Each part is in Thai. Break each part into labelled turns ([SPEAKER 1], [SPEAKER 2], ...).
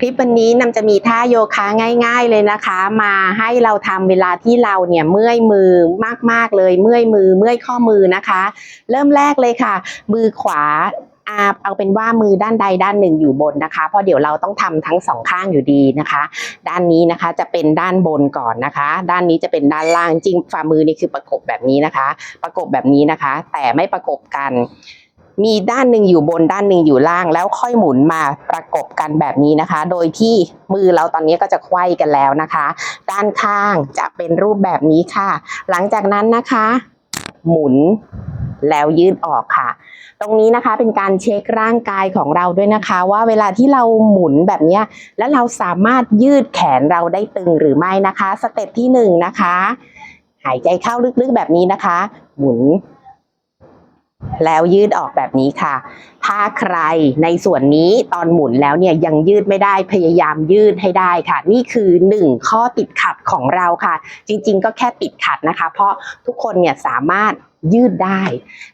[SPEAKER 1] คลิปวันนี้นำจะมีท่าโยคะง่าย ๆเลยนะคะ มาให้เราทำเวลาที่เราเนี่ยเมื่อยมือมากๆเลยเมื่อยมือเมื่อยข้อมือนะคะ เริ่มแรกเลยค่ะ มือขวาอาเอาเป็นว่ามือด้านใดด้านหนึ่งอยู่บนนะคะ เพราะเดี๋ยวเราต้องทำทั้งสองข้างอยู่ดีนะคะ ด้านนี้นะคะจะเป็นด้านบนก่อนนะคะ ด้านนี้จะเป็นด้านล่างจริงฝ่ามือนี่คือประกบแบบนี้นะคะ ประกบแบบนี้นะคะ แต่ไม่ประกบกัน มีด้านหนึ่งอยู่บนด้านหนึ่งอยู่ล่างแล้วค่อยหมุนมาประกบกันแบบนี้นะคะ โดยที่มือเราตอนนี้ก็จะไขว้กันแล้วนะคะ ด้านข้างจะเป็นรูปแบบนี้ค่ะ หลังจากนั้นนะคะ หมุนแล้วยืดออกค่ะ ตรงนี้นะคะเป็นการเช็คร่างกายของเราด้วยนะคะ ว่าเวลาที่เราหมุนแบบนี้แล้วเราสามารถยืดแขนเราได้ตึงหรือไม่นะคะ สเต็ปที่หนึ่งนะคะ หายใจเข้าลึกๆแบบนี้นะคะ หมุน แล้วยืดออกแบบนี้ค่ะ ถ้าใครในส่วนนี้ตอนหมุนแล้วเนี่ยยังยืดไม่ได้พยายามยืดให้ได้ค่ะ นี่คือหนึ่งข้อติดขัดของเราค่ะ จริง ๆ ก็แค่ติดขัดนะคะ เพราะทุกคนเนี่ยสามารถยืดได้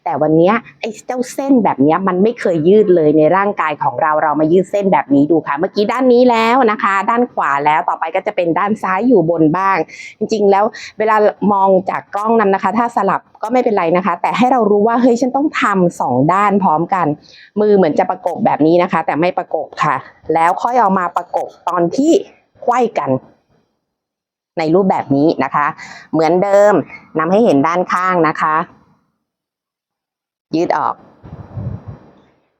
[SPEAKER 1] แต่วันนี้ไอ้เจ้าเส้นแบบนี้มันไม่เคยยืดเลยในร่างกายของเราเรามายืดเส้นแบบนี้ดูค่ะ เมื่อกี้ด้านนี้แล้วนะคะ ด้านขวาแล้วต่อไปก็จะเป็นด้านซ้ายอยู่บนบ้าง จริงๆ แล้วเวลามองจากกล้องนั้นนะคะ ถ้าสลับก็ไม่เป็นไรนะคะ แต่ให้เรารู้ว่าเฮ้ยฉันต้องทำสองด้านพร้อมกันมือเหมือนจะประกบแบบนี้นะคะ แต่ไม่ประกบค่ะ แล้วค่อยเอามาประกบตอนที่ไขว้กันในรูปแบบนี้นะคะ เหมือนเดิมนำให้เห็นด้านข้างนะคะ ยืดออก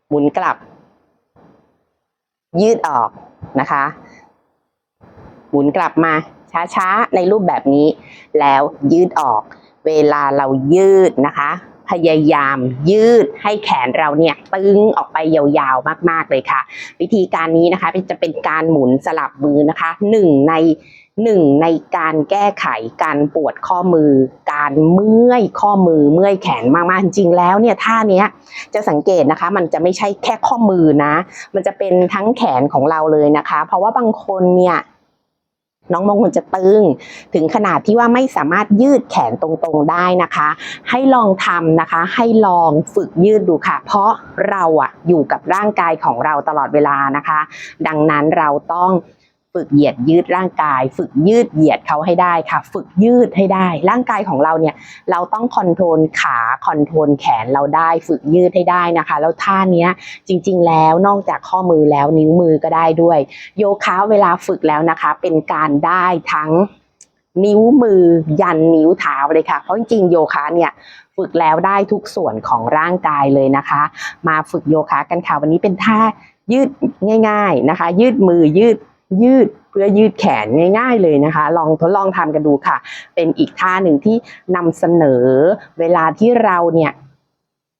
[SPEAKER 1] หมุนกลับ ยืดออกนะคะ หมุนกลับมาช้าๆ ในรูปแบบนี้ แล้วยืดออก เวลาเรายืดนะคะ พยายามยืดให้แขนเราเนี่ยตึงออกไปยาวๆมากๆเลยค่ะ วิธีการนี้นะคะจะเป็นการหมุนสลับมือนะคะหนึ่งในหนึ่งในการแก้ไขการปวดข้อมือ การเมื่อยข้อมือเมื่อยแขนมากๆจริงๆแล้วเนี่ยท่าเนี้ยจะสังเกตนะคะ มันจะไม่ใช่แค่ข้อมือนะ มันจะเป็นทั้งแขนของเราเลยนะคะ เพราะว่าบางคนเนี่ย น้องมงคลจะตึง ถึงขนาดที่ว่าไม่สามารถยืดแขนตรงๆได้นะคะ ให้ลองทำนะคะ ให้ลองฝึกยืดดูค่ะ เพราะเราอะอยู่กับร่างกายของเราตลอดเวลานะคะ ดังนั้นเราต้อง ฝึกเหยียดยืดร่างกาย ฝึกยืดเหยียดเขาให้ได้ค่ะ ฝึกยืดให้ได้ ร่างกายของเราเนี่ยเราต้องคอนโทรลขาคอนโทรลแขนเราได้ ฝึกยืดให้ได้นะคะ แล้วท่าเนี้ยจริง ๆ แล้วนอกจากข้อมือแล้วนิ้วมือก็ได้ด้วย โยคะเวลาฝึกแล้วนะคะ เป็นการได้ทั้งนิ้วมือยันนิ้วเท้าเลยค่ะ เพราะจริงๆโยคะเนี่ยฝึกแล้วได้ทุกส่วนของร่างกายเลยนะคะ มาฝึกโยคะกันค่ะวันนี้เป็นท่ายืดง่าย ๆนะคะ ยืดมือยืด ยืดเพื่อยืดแขนง่าย ๆ เลยนะคะ ลองทดลองทำกันดูค่ะ เป็นอีกท่าหนึ่งที่นำเสนอเวลาที่เราเนี่ย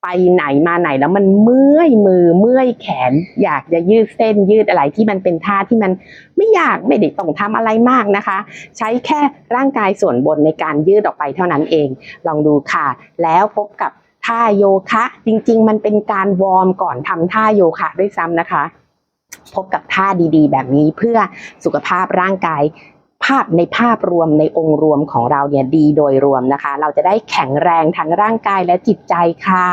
[SPEAKER 1] ไปไหนมาไหนแล้วมันเมื่อยมือเมื่อยแขน อยากจะยืดเส้นยืดอะไรที่มันเป็นท่าที่มันไม่อยากไม่ได้ต้องทำอะไรมากนะคะ ใช้แค่ร่างกายส่วนบนในการยืดออกไปเท่านั้นเอง ลองดูค่ะ แล้วพบกับท่าโยคะ จริง ๆ มันเป็นการวอร์มก่อนทำท่าโยคะด้วยซ้ำนะคะ พบกับท่าดีๆ แบบนี้เพื่อสุขภาพร่างกายภาพในภาพรวมในองค์รวมของเราเนี่ยดีโดยรวมนะคะ เราจะได้แข็งแรงทั้งร่างกายและจิตใจค่ะ